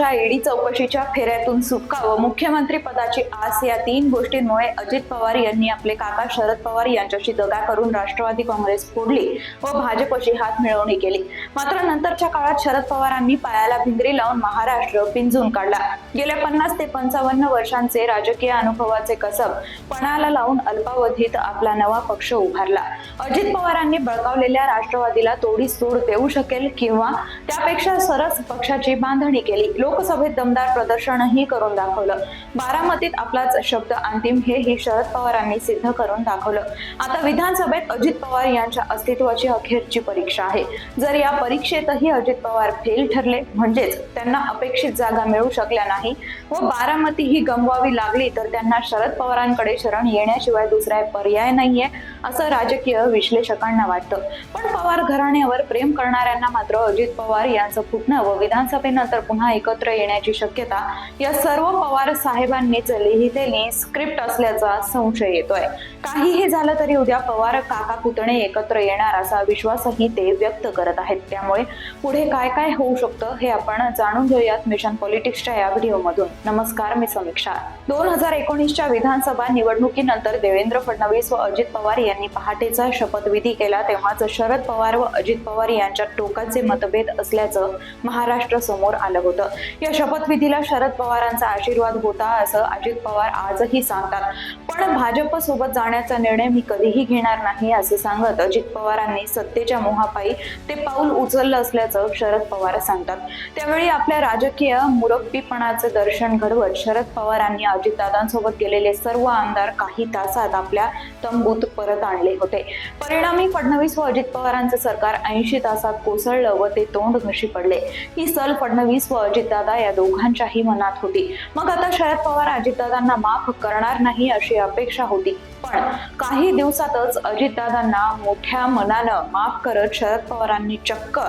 आमच्या ईडी चौकशीच्या फेऱ्यातून सुटकावं. मुख्यमंत्री पदाची आस या तीन गोष्टींमुळे अजित पवार यांनी आपले काका शरद पवार यांच्याशी दगा करून राष्ट्रवादी काँग्रेस फोडली व भाजपशी हात मिळवणी केली. मात्र नंतरच्या काळात शरद पवारांनी पायाला भिंगरी लावून महाराष्ट्र पिंजून काढला. गेल्या पन्नास ते पंचावन्न वर्षांचे राजकीय अनुभवाचे कसब पणाला लावून अल्पावधीत आपला नवा पक्ष उभारला. अजित पवारांनी बळकावलेल्या राष्ट्रवादीला तोडी सोड देऊ शकेल किंवा त्यापेक्षा सरस पक्षाची बांधणी केली. लोकसभेत दमदार प्रदर्शनही करून दाखवलं. बारामतीत आपलाच शब्द अंतिम हे ही शरद पवारांनी सिद्ध करून दाखवलं. आता विधानसभेत अजित पवार यांच्या अस्तित्वाची अखेरची परीक्षा आहे. जर या परीक्षेतही अजित पवार फेल ठरले म्हणजेच त्यांना अपेक्षित जागा मिळू शकल्या नाही व बारामती ही गमवावी लागली तर त्यांना शरद पवारांकडे शरण येण्याशिवाय दुसरा पर्याय नाहीये असं राजकीय विश्लेषकांना वाटतं. पण पवार घराण्यावर प्रेम करणाऱ्यांना मात्र अजित पवार यांचं फुटणं व विधानसभेनंतर पुन्हा एकत्र येण्याची शक्यता या सर्व पवार साहेबांनीच लिहिलेली स्क्रिप्ट असल्याचा संशय येतोय. काहीही झालं तरी उद्या पवार काका पुतणे एकत्र येणार असा विश्वासही ते व्यक्त करत आहेत. त्यामुळे पुढे काय काय होऊ शकतं हे आपण जाणून घेऊयात मिशन पॉलिटिक्सच्या या व्हिडिओमधून. नमस्कार मी समीक्षा. दोन हजार एकोणीसच्या विधानसभा निवडणुकीनंतर देवेंद्र फडणवीस व अजित पवार यांनी पहाटेचा शपथविधी केला. तेव्हाच शरद पवार व अजित पवार यांच्यात टोकाचे मतभेद असल्याचं महाराष्ट्र समोर आलं होतं. या शपथविधीला शरद पवारांचा आशीर्वाद होता असं अजित पवार आजही सांगतात. पण भाजप सोबत पाहण्याचा निर्णय मी कधीही घेणार नाही असं सांगत अजित पवारांनी सत्तेच्या मोहापायी ते पाऊल उचललं असल्याचं शरद पवार सांगतात. त्यावेळी आपल्या राजकीय मुरब्बीपणाचे दर्शन घडवत शरद पवारांनी अजितदादांसोबत गेलेले सर्व आमदार काही तासात आपल्या तंबूत परत आणले होते. परिणामी फडणवीस व अजित पवारांचे सरकार ऐंशी तासात कोसळलं व ते तोंड घशी पडले. ही सल फडणवीस व अजितदादा या दोघांच्याही मनात होती. मग आता शरद पवार अजितदादांना माफ करणार नाही अशी अपेक्षा होती. पण काही दिवसातच अजितदादांना मोठ्या मनानं माफ करत शरद पवारांनी चक्क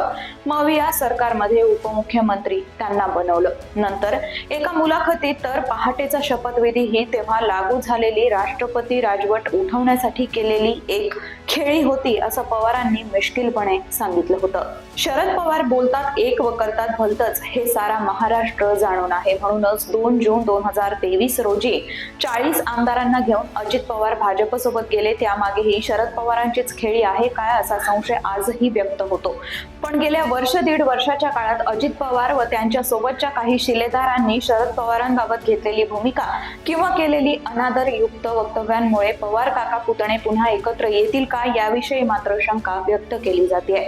मविया सरकारमध्ये उपमुख्यमंत्री त्यांना बनवलं. नंतर एका मुलाखतीत तर पहाटेचा शपथविधी ही तेव्हा लागू झालेली राष्ट्रपती राजवट उठवण्यासाठी केलेली एक खेळी होती असं पवारांनी मिश्किलपणे सांगितलं होतं. शरद पवार बोलतात एक व करतात भलतच हे सारा महाराष्ट्र जाणून आहे. म्हणूनच दोन जून दोन हजार तेवीस रोजी चाळीस आमदारांना घेऊन अजित पवार भाजपसोबत गेले त्यामागेही शरद पवारांचीच खेळी आहे काय असा संशय आजही व्यक्त होतो. पण गेल्या वर्ष दीड वर्षाच्या काळात अजित पवार व त्यांच्या सोबतच्या काही शिलेदारांनी शरद पवारांबाबत घेतलेली भूमिका किंवा केलेली अनादरयुक्त वक्तव्यांमुळे पवार काका पुतणे पुन्हा एकत्र येतील का याविषयी मात्र शंका व्यक्त केली जाते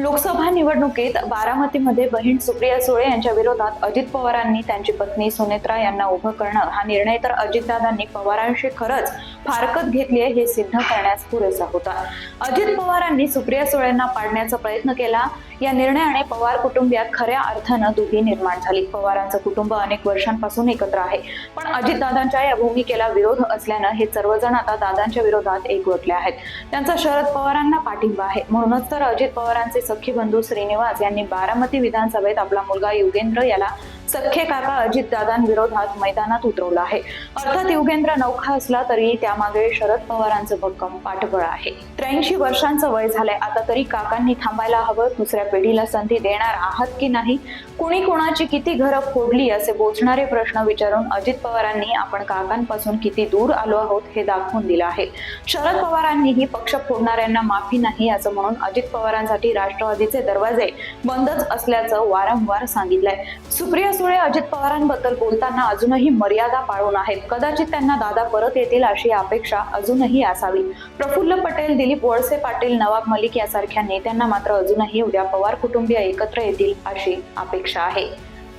लोकसभा निवडणुकीत बारामतीमध्ये बहीण सुप्रिया सुळे यांच्या विरोधात अजित पवारांनी त्यांची पत्नी सुनेत्रा यांना उभं करणं हा निर्णय तर अजितदादांनी पवारांशी खरंच फारकत घेतली आहे हे सिद्ध करण्यास पुरेसा होता. अजित पवारांनी सुप्रिया सुळेंना पाडण्याचा प्रयत्न केला. या निर्णयाने पवार कुटुंबियात खऱ्या अर्थानं दुही निर्माण झाली. पवारांचं कुटुंब अनेक वर्षांपासून एकत्र आहे. पण अजितदादांच्या या भूमिकेला विरोध असल्यानं हे सर्वजण आता दादांच्या विरोधात एकवटले आहेत. त्यांचा शरद पवारांना पाठिंबा आहे. म्हणूनच तर अजित पवारांचे सखी बंधू श्रीनिवास यांनी बारामती विधानसभेत आपला मुलगा युगेंद्र याला सख्खे काका अजितदादांविरोधात मैदानात उतरवला आहे. अर्थात युगेंद्र नौखा असला तरी त्यामागे शरद पवारांचं भक्कम पाठबळ आहे. त्र्याऐंशी वर्षांचं वय झालंय आता तरी काकांनी थांबायला हवं दुसऱ्या पिढीला संधी देणार आहात की नाही? कुणी कुणाची किती घरं फोडली असे बोचणारे प्रश्न विचारून अजित पवारांनी आपण काकांपासून किती दूर आलो आहोत हे दाखवून दिलं आहे. शरद पवारांनीही पक्ष फोडणाऱ्यांना माफी नाही असं म्हणून अजित पवारांसाठी राष्ट्रवादीचे दरवाजे बंदच असल्याचं वारंवार सांगितलंय. सुप्रिया सुळे अजित पवारांबद्दल बोलताना अजूनही मर्यादा पाळून आहेत. कदाचित त्यांना दादा परत येतील अशी अपेक्षा अजूनही असावी. प्रफुल्ल पटेल दिलीप वळसे पाटील नवाब मलिक यासारख्या नेत्यांना मात्र अजूनही उद्या पवार कुटुंबीय एकत्र येतील अशी अपेक्षा आहे.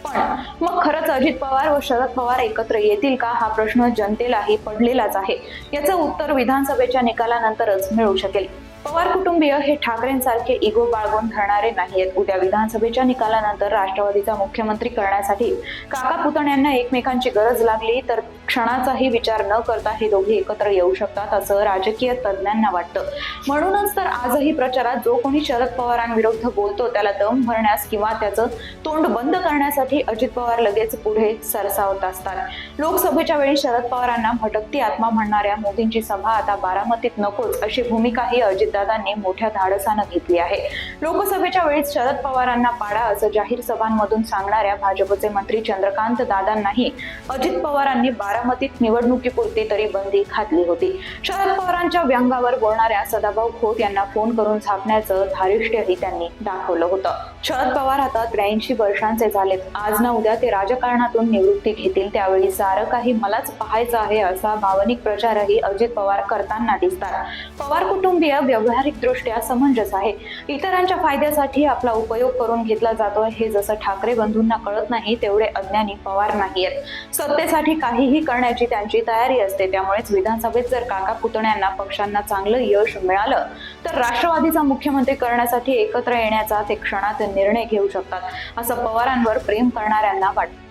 पण मग खरंच अजित पवार व शरद पवार एकत्र येतील का? हा प्रश्न जनतेलाही पडलेलाच आहे. याचं उत्तर विधानसभेच्या निकालानंतरच मिळू शकेल. पवार कुटुंबीय हे ठाकरेंसारखे इगो बाळगून धरणारे नाहीयेत. उद्या विधानसभेच्या निकालानंतर राष्ट्रवादीचा मुख्यमंत्री करण्यासाठी काका पुतण्यांना एकमेकांची गरज लागली तर क्षणाचाही विचार न करता हे दोघे एकत्र येऊ शकतात असं राजकीय तज्ज्ञांना वाटतं. म्हणूनच तर आजही प्रचारात जो कोणी शरद पवारांविरुद्ध बोलतो त्याला दम भरण्यास किंवा त्याचं तोंड बंद करण्यासाठी अजित पवार लगेच पुढे सरसावत असतात. लोकसभेच्या वेळी शरद पवारांना भटकती आत्मा म्हणणाऱ्या मोदींची सभा आता बारामतीत नकोच अशी भूमिकाही अजित अजितदादांनी मोठ्या धाडसानं घेतली आहे. लोकसभेच्या वेळीच शरद पवारांना पाडा असं जाहीर सभांमधून सांगणाऱ्या भाजपचे मंत्री चंद्रकांत दादांनाही अजित पवारांनी बारामतीत निवडणुकीपुरती तरी बंदी घातली होती. शरद पवारांच्या व्यंगावर बोलणाऱ्या सदाभाऊ खोत यांना फोन करून झापण्याचं धारिष्ट्यही त्यांनी दाखवलं होतं. शरद पवार आता त्र्याऐंशी वर्षांचे झालेत. आज ना उद्या ते राजकारणातून निवृत्ती घेतील. त्यावेळी सारं काही मलाच पाहायचं आहे असा भावनिक प्रचारही अजित पवार करताना दिसतात. पवार कुटुंबीय व्यावहारिक दृष्ट्या समंजस आहे. इतरांच्या फायद्यासाठी आपला उपयोग करून घेतला जातो हे जसं ठाकरे बंधूंना कळत नाही तेवढे अज्ञानी पवार नाही आहेत सत्तेसाठी काहीही करण्याची त्यांची तयारी असते त्यामुळेच विधानसभेत जर काका पुतण्यांना पक्षांना चांगलं यश मिळालं तर राष्ट्रवादीचा मुख्यमंत्री करण्यासाठी एकत्र येण्याचा ते क्षणात निर्णय घेऊ शकतात असं पवारांवर प्रेम करणाऱ्यांना वाटतं.